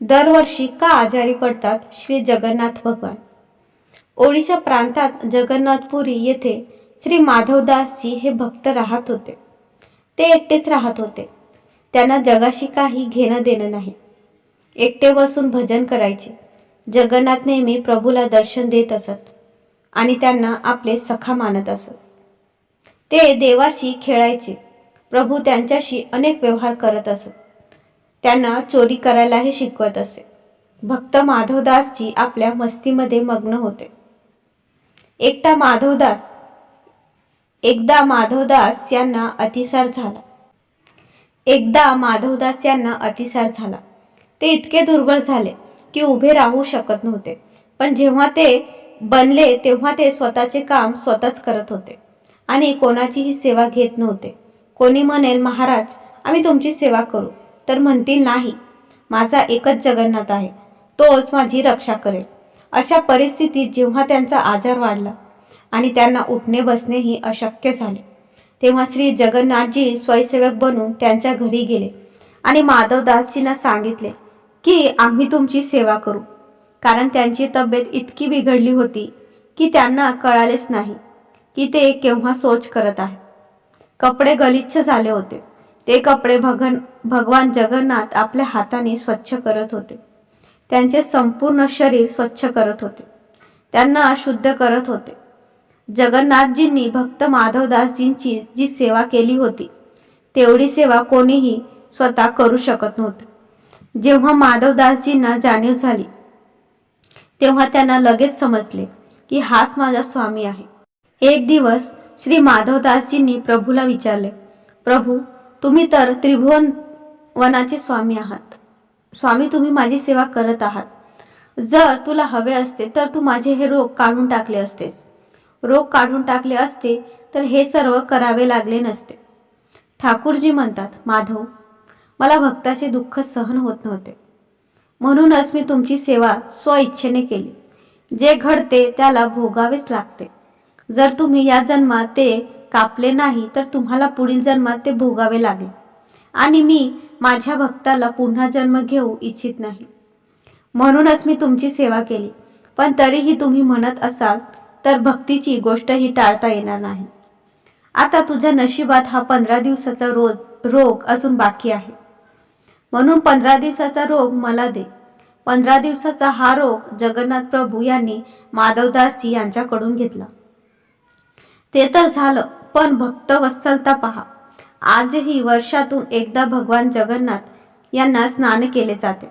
दरवर्षी का आजारी पडतात श्री जगन्नाथ भगवान? ओडिशा प्रांतात जगन्नाथपुरी येथे श्री माधवदासजी हे भक्त राहत होते. ते एकटेच राहत होते. त्यांना जगाशी काही घेणं देणं नाही. एकटे बसून भजन करायचे. जगन्नाथ नेहमी प्रभूला दर्शन देत असत आणि त्यांना आपले सखा मानत असत. ते देवाशी खेळायचे. प्रभू त्यांच्याशी अनेक व्यवहार करत असत. त्यांना चोरी करायलाही शिकवत असे. भक्त माधवदासजी आपल्या मस्तीमध्ये मग्न होते. एकटा माधवदास एकदा माधवदास यांना अतिसार झाला. एकदा माधवदास यांना अतिसार झाला. ते इतके दुर्बल झाले की उभे राहू शकत नव्हते. पण जेव्हा ते बनले तेव्हा ते स्वतःचे काम स्वतःच करत होते आणि कोणाचीही सेवा घेत नव्हते. कोणी म्हणेल महाराज आम्ही तुमची सेवा करू. तर म्हणतील नाही माझा एकच जगन्नाथ आहे. तोच माझी रक्षा करेल. अशा परिस्थितीत जेव्हा त्यांचा आजार वाढला आणि त्यांना उठणे बसणेही अशक्य झाले तेव्हा श्री जगन्नाथजी स्वयंसेवक बनून त्यांच्या घरी गेले आणि माधवदासजींना सांगितले की आम्ही तुमची सेवा करू. कारण त्यांची तब्येत इतकी बिघडली होती की त्यांना कळालेच नाही की ते केव्हा सोच करत आहे कपडे गलिच्छ झाले होते. ते कपडे भगन भगवान जगन्नाथ आपल्या हाताने स्वच्छ करत होते. त्यांचे संपूर्ण शरीर स्वच्छ करत होते. त्यांना अशुद्ध करत होते. जगन्नाथजींनी भक्त माधवदासजींची जी सेवा केली होती तेवढी सेवा कोणीही स्वतः करू शकत नव्हते. जेव्हा माधवदासजींना जाणीव झाली तेव्हा त्यांना लगेच समजले की हाच माझा स्वामी आहे. एक दिवस श्री माधवदासजींनी प्रभूला विचारले प्रभू तुम्ही तर त्रिभुवन वनाचे स्वामी आहात. स्वामी तुम्ही माझी सेवा करत आहात. जर तुला हवे असते तर तू माझे हे रोग काढून टाकले असतेस. रोग काढून टाकले असते तर हे सर्व करावे लागले नसते. ठाकूरजी म्हणतात माधव मला भक्ताचे दुःख सहन होत नव्हते. म्हणूनच मी तुमची सेवा स्वइच्छेने केली. जे घडते त्याला भोगावेच लागते. जर तुम्ही या जन्मात ते कापले नाही तर तुम्हाला पुढील जन्मात ते भोगावे लागेल. आणि मी माझ्या भक्ताला पुन्हा जन्म घेऊ इच्छित नाही. म्हणूनच मी तुमची सेवा केली. पण तरीही तुम्ही म्हणत असाल तर भक्तीची गोष्टही टाळता येणार नाही. आता तुझ्या नशिबात हा पंधरा दिवसाचा रोज रोग अजून बाकी आहे. म्हणून पंधरा दिवसाचा रोग मला दे. पंधरा दिवसाचा हा रोग जगन्नाथ प्रभू यांनी माधवदासजी यांच्याकडून घेतला. ते तर झालं. पण भक्त वत्सलता पहा. आजही वर्षातून एकदा भगवान जगन्नाथ यांना स्नान केले जाते.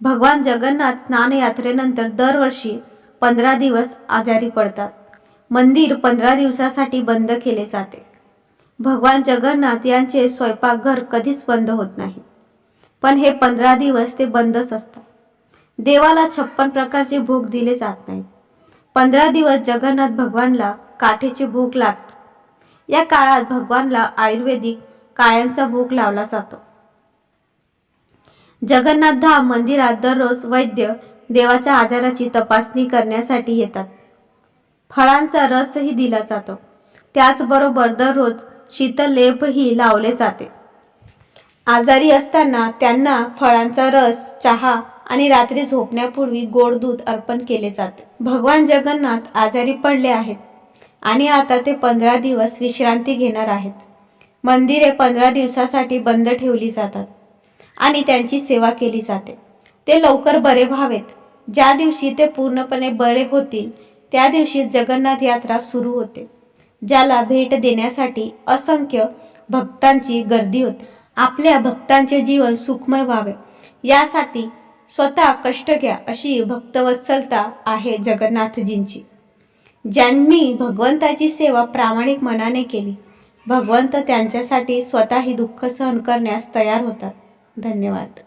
भगवान जगन्नाथ स्नान यात्रेनंतर दरवर्षी पंधरा दिवस आजारी पडतात. मंदिर पंधरा दिवसासाठी बंद केले जाते. भगवान जगन्नाथ यांचे स्वयंपाकघर कधीच बंद होत नाही. पण हे पंधरा दिवस ते बंदच असतात. देवाला छप्पन प्रकारचे भोग दिले जात नाही पंधरा दिवस जगन्नाथ भगवानला काठेचे भोग लागतो या काळात भगवानला आयुर्वेदिक काळ्यांचा भोग लावला जातो. जगन्नाथ धाम मंदिरात दररोज वैद्य देवाच्या आजाराची तपासणी करण्यासाठी येतात. फळांचा रसही दिला जातो. त्याचबरोबर दररोज शीतलेपही लावले जाते. आजारी असताना त्यांना फळांचा रस चहा आणि रात्री झोपण्यापूर्वी गोड दूध अर्पण केले जाते. भगवान जगन्नाथ आजारी पडले आहेत. आणि आता ते पंधरा दिवस विश्रांती घेणार आहेत. मंदिरे पंधरा दिवसासाठी बंद ठेवली जातात आणि त्यांची सेवा केली जाते. ते लवकर बरे व्हावेत. ज्या दिवशी ते पूर्णपणे बरे होतील त्या दिवशी जगन्नाथ यात्रा सुरू होते ज्याला भेट देण्यासाठी असंख्य भक्तांची गर्दी होते. आपल्या भक्तांचे जीवन सुखमय व्हावे. यासाठी स्वतः कष्ट घ्या अशी भक्तवत्सलता आहे जगन्नाथजींची. ज्यांनी भगवंताची सेवा प्रामाणिक मनाने केली भगवंत त्यांच्यासाठी स्वतःही दुःख सहन करण्यास तयार होतात. धन्यवाद.